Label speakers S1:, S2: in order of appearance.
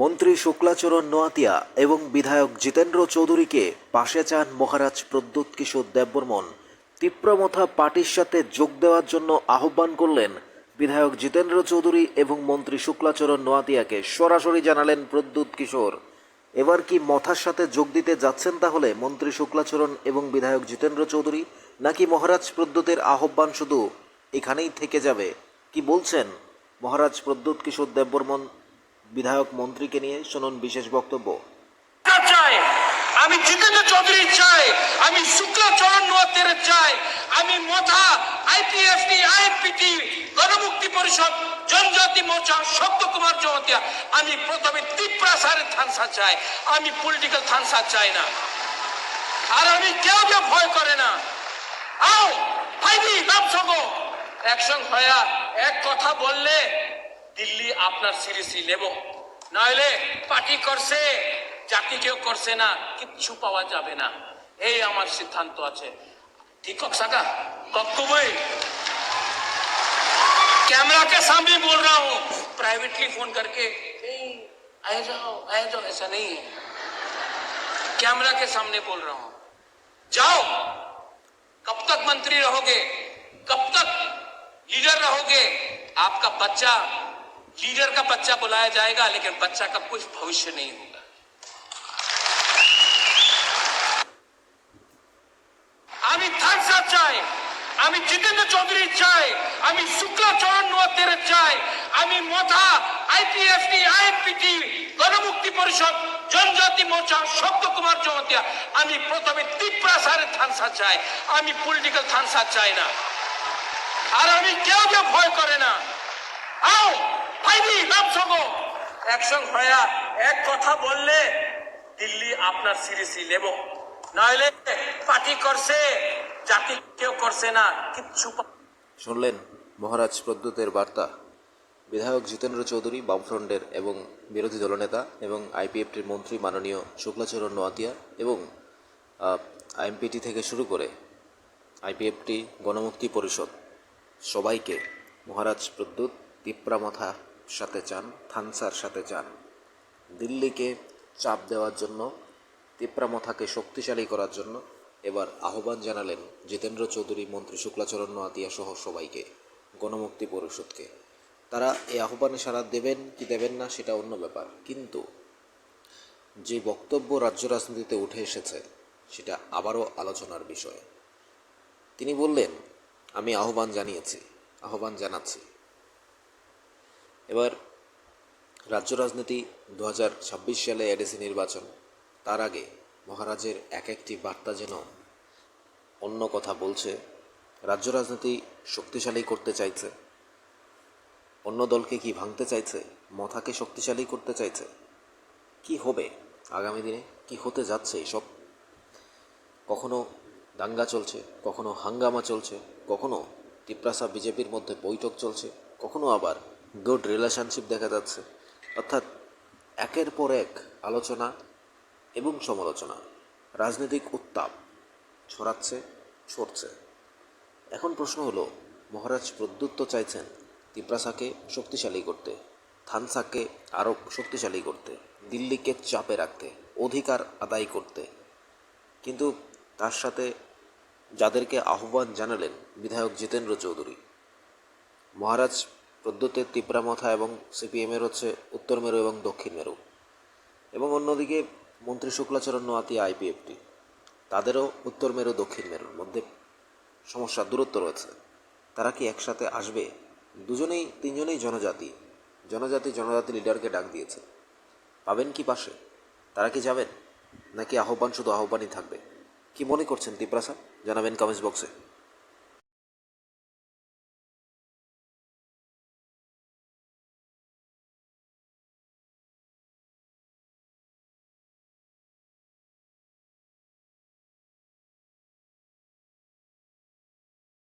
S1: মন্ত্রী শুক্লাচরণ নোয়াতিয়া এবং বিধায়ক জিতেন্দ্র চৌধুরীকে পাশে চান মহারাজ প্রদ্যুৎ কিশোর দেববর্মন। তীব্রমথা পার্টির সাথে যোগ দেওয়ার জন্য আহ্বান করলেন বিধায়ক জিতেন্দ্র চৌধুরী এবং মন্ত্রী শুক্লাচরণ নোয়াতিয়াকে। সরাসরি জানালেন প্রদ্যুৎ কিশোর। এবার কি মথার সাথে যোগ দিতে যাচ্ছেন তাহলে মন্ত্রী শুক্লাচরণ এবং বিধায়ক জিতেন্দ্র চৌধুরী, নাকি মহারাজ প্রদ্যুতের আহ্বান শুধু এখানেই থেকে যাবে? কি বলছেন মহারাজ প্রদ্যুৎ কিশোর দেববর্মন? বিধায়ক মন্ত্রীকে নিয়ে শুনুন বিশেষ বক্তব্য।
S2: আমি জিতেন্দ্র চৌধুরী চাই, আমি শুক্লাচরণ নোয়াতের চাই, আমি মথা আইপিএফটি আইপিটি গণমুক্তি পরিষদ, জনজাতি মোর্চা শব্দ কুমার জমাতিয়া আমি প্রথমে তিপ্রাসারের থানসা চাই, আমি পলিটিক্যাল থানসা চাই না। আর আমি কেউ কেউ ভয় করে না। আও ভাইবি নাম সঙ্গ একসঙ্গ হয়া এক কথা বললে দিল্লি আপনার সিরিয়াসলি নেব নইলে পার্টি করছে জাতি কেউ করছে না কিচ্ছু পাওয়া যাবে না এই আমার সিদ্ধান্ত আছে ঠিক কক সাকা কক্কুবই कैमरा के सामने बोल रहा हूँ प्राइवेटली फोन करके "ए, आए जाओ आए जाओ ऐसा नहीं है कैमरा के सामने बोल रहा हूँ जाओ कब तक मंत्री रहोगे कब तक लीडर रहोगे आपका बच्चा लीडर का बच्चा बुलाया जाएगा लेकिन बच्चा का कुछ भविष्य नहीं होगा আমি থানসা চাই আমি জিতেন্দ্র চৌধুরী চাই আমি শুক্লাচরণ নোয়াতের চাই আমি মথা আইপিএফটি আইপিটি গণমুক্তি পরিষদ জনজাতি মোর্চা শব্দ কুমার জমাতিয়া আমি প্রথমে তিপ্রাসারের থানসা চাই আমি পলিটিক্যাল থানসা চাই না আর আমি কেউ কেউ ভয় করে না আও ভাইবি নাম সঙ্গ একসঙ্গ হয়া এক কথা বললে দিল্লি আপনার সিরিয়াসলি নেব নইলে পার্টি করছে জাতি কেউ করছে না কিচ্ছু
S1: শুনলেন মহারাজ প্রদ্যুতের বার্তা। বিধায়ক জিতেন্দ্র চৌধুরী বামফ্রন্টের এবং বিরোধী দলনেতা এবং আইপিএফটির মন্ত্রী মাননীয় শুক্লাচরণ নোয়াতিয়া এবং আইএমপিটি থেকে শুরু করে আইপিএফটি গণমুক্তি পরিষদ। সবাইকে মহারাজ প্রদ্যুৎ তিপ্রামাথা সাথে চান থানসার সাথে চান দিল্লিকে চাপ দেওয়ার জন্য, তিপ্রামথাকে শক্তিশালী করার জন্য এবার আহ্বান জানালেন জিতেন্দ্র চৌধুরী, মন্ত্রী শুক্লাচরণ নোয়াতিয়া সহ সবাইকে, গণমুক্তি পরিষদকে। তারা এই আহ্বানে সাড়া দেবেন কি দেবেন না সেটা অন্য ব্যাপার। কিন্তু যে বক্তব্য রাজ্য রাজনীতিতে উঠে এসেছে, সেটা আবারও আলোচনার বিষয়। তিনি বললেন, আমি আহ্বান জানিয়েছি, আহ্বান জানাচ্ছি। এবার রাজ্য রাজনীতি দু হাজার ছাব্বিশ সালে এডিসি নির্বাচন। তার আগে মহারাজের এক একটি বার্তা যেন অন্য কথা বলছে, রাজ্য রাজনীতি শক্তিশালী করতে চাইছে। অন্য দলকে কি ভাঙতে চাইছে? মথাকে শক্তিশালী করতে চাইছে? কি হবে? আগামী দিনে কি হতে যাচ্ছে এসব? কখনো দাঙ্গা চলছে, কখনো হাঙ্গামা চলছে, কখনো তিপ্রাসা বিজেপির মধ্যে বৈঠক চলছে, কখনো আবার গুড রিলেশনশিপ দেখা যাচ্ছে। অর্থাৎ একের পর এক আলোচনা এবং সমালোচনা। রাজনৈতিক উত্তাপ ছড়াচ্ছে, ছড়ছে। এখন প্রশ্ন হলো, মহারাজ প্রদ্যুত্ত চাইছেন তিপ্রাসাকে শক্তিশালী করতে, থানসাকে আরও শক্তিশালী করতে, দিল্লিকে চাপে রাখতে, অধিকার আদায় করতে। কিন্তু তার সাথে যাদেরকে আহ্বান জানালেন বিধায়ক জিতেন্দ্র চৌধুরী, মহারাজ প্রদ্যুতের তিপ্রামথা এবং সিপিএমের হচ্ছে উত্তর মেরু এবং দক্ষিণ মেরু। এবং অন্যদিকে মন্ত্রী শুক্লাচরণ নোয়াতি আইপিএফটি। তাদেরও উত্তর মেরু, দক্ষিণ মেরুর মধ্যে সমস্যা দূরত্ব রয়েছে। তারা কি একসাথে আসবে? দুজনেই, তিনজনেই জনজাতি। জনজাতি জনজাতি লিডারকে ডাক দিয়েছে। পাবেন কি পাশে? তারা কি যাবেন? নাকি আহ্বান শুধু আহ্বানই থাকবে? কি মনে করছেন তিপ্রাসা জানাবেন কমেন্টস বক্সে।